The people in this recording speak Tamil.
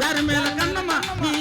யாரு மேல கண்ணம்மா? நீ